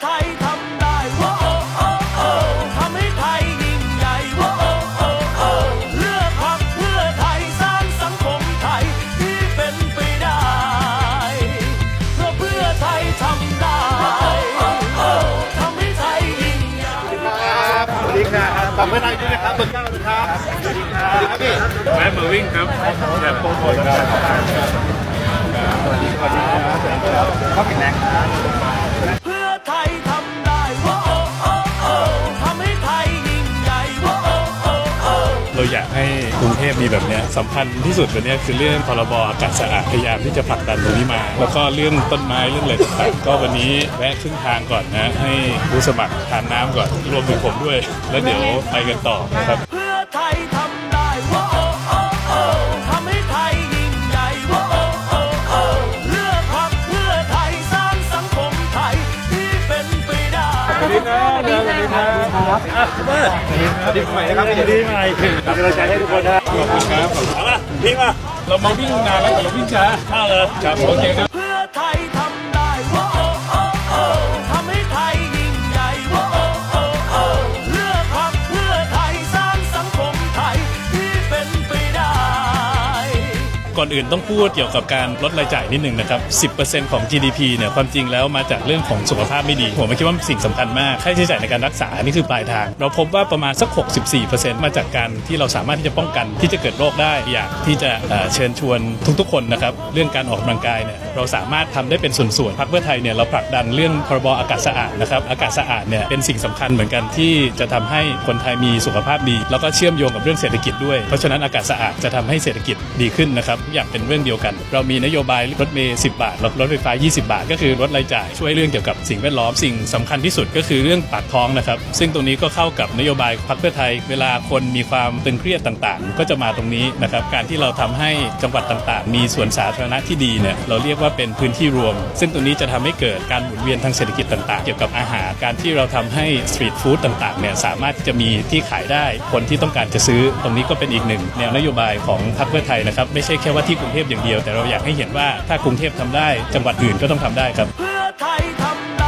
ไทยทำได้ว้โอ้โอ้โอ้ทำให้ไทยยิ่งใหญ่ว้โอ้โอ้โอ้เลือกพักเพื่อไทยสร้างสังคมไทยที่เป็นไปได้เพราะเพื่อไทยทำได้ทำให้ไทยยิ่งใหญ่ ครับสวัสดีครับฝากเพื่อนไทยด้วยนะครับเบอร์เก้านะครับสวัสดีครับสวัสดีครับพี่แวะมาวิ่งครับแบบโปรโมทครับ อยากให้กรุงเทพมีแบบเนี้ยสำคัญที่สุดวันนี้คือเรื่องพรบอากาศสะอาดพยายามที่จะผลักดันตรงนี้มา แล้วก็เรื่องต้นไม้เรื่องอะไรต่างๆก็วันนี้แวะครึ่งทางก่อนนะ ให้ผู้สมัครทานน้ำก่อนรวมถึงผมด้วย แล้วเดี๋ยวไปกันต่อนะครับ อะเบิร์ดสวัสดีใหม่นะครับสวัสดีใหม่เป็นกำลังใจให้ทุกคนนะขอบคุณครับเอาละพี่มาเรามาวิ่งนานแล้วแต่เราวิ่งช้าข้าเลยครับโอเคครับ ก่อนอื่นต้องพูดเกี่ยวกับการลดรายจ่ายนิดหนึ่งนะครับ 10%ของ GDP เนี่ยความจริงแล้วมาจากเรื่องของสุขภาพไม่ดี ผมไม่คิดว่าสิ่งสำคัญมากค่าใช้จ่ายในการรักษานี่คือปลายทาง เราพบว่าประมาณสัก 64%มาจากการที่เราสามารถที่จะป้องกันที่จะเกิดโรคได้อยากที่จะเอ่อเชิญชวนทุกๆ คนนะครับเรื่องการออกกำลังกายเนี่ยเราสามารถทำได้เป็นส่วนๆพรรคเพื่อไทยเนี่ยเราผลักดันเรื่องพรบอากาศสะอาดนะครับอากาศสะอาดเนี่ยเป็นสิ่งสำคัญเหมือนกันที่จะทำให้คนไทยมีสุขภาพดี แล้วก็เชื่อมโยงกับเรื่องเศรษฐกิจด้วยเพราะฉะนั้นอากาศสะอาดจะทำให้เศรษฐกิจดีขึ้นนะครับทุกอย่างเป็นเรื่องเดียวกัน เรามีนโยบายรถเมล์10 บาทรถไฟฟ้า 20 บาท ก็คือลดรายจ่ายช่วยเรื่องเกี่ยวกับสิ่งแวดล้อมสิ่งสำคัญที่สุดก็คือเรื่องปากท้องนะครับ ซึ่งตรงนี้ก็เข้ากับนโยบายพรรคเพื่อไทย เวลาคนมีความตึงเครียดต่างๆ ก็จะมาตรงนี้นะครับการที่เราทำให้จังหวัดต่างๆ มีสวนสาธารณะที่ดีเนี่ยเราเรียกว่าเป็นพื้นที่รวม ซึ่งตรงนี้จะทำให้เกิดการหมุนเวียนทางเศรษฐกิจต่างๆ เกี่ยวกับอาหารการที่เราทำให้สตรีทฟู้ดต่างๆเนี่ยสามารถจะมีที่ขายได้คนที่ต้องการจะซื้อ ตรงนี้ก็เป็นอีกหนึ่งแนวนโยบายของพรรคเพื่อไทยนะครับไม่ใช่แค่ว่าที่กรุงเทพอย่างเดียว แต่เราอยากให้เห็นว่าถ้ากรุงเทพทำได้จังหวัดอื่นก็ต้องทำได้ครับเพื่อไทยทำ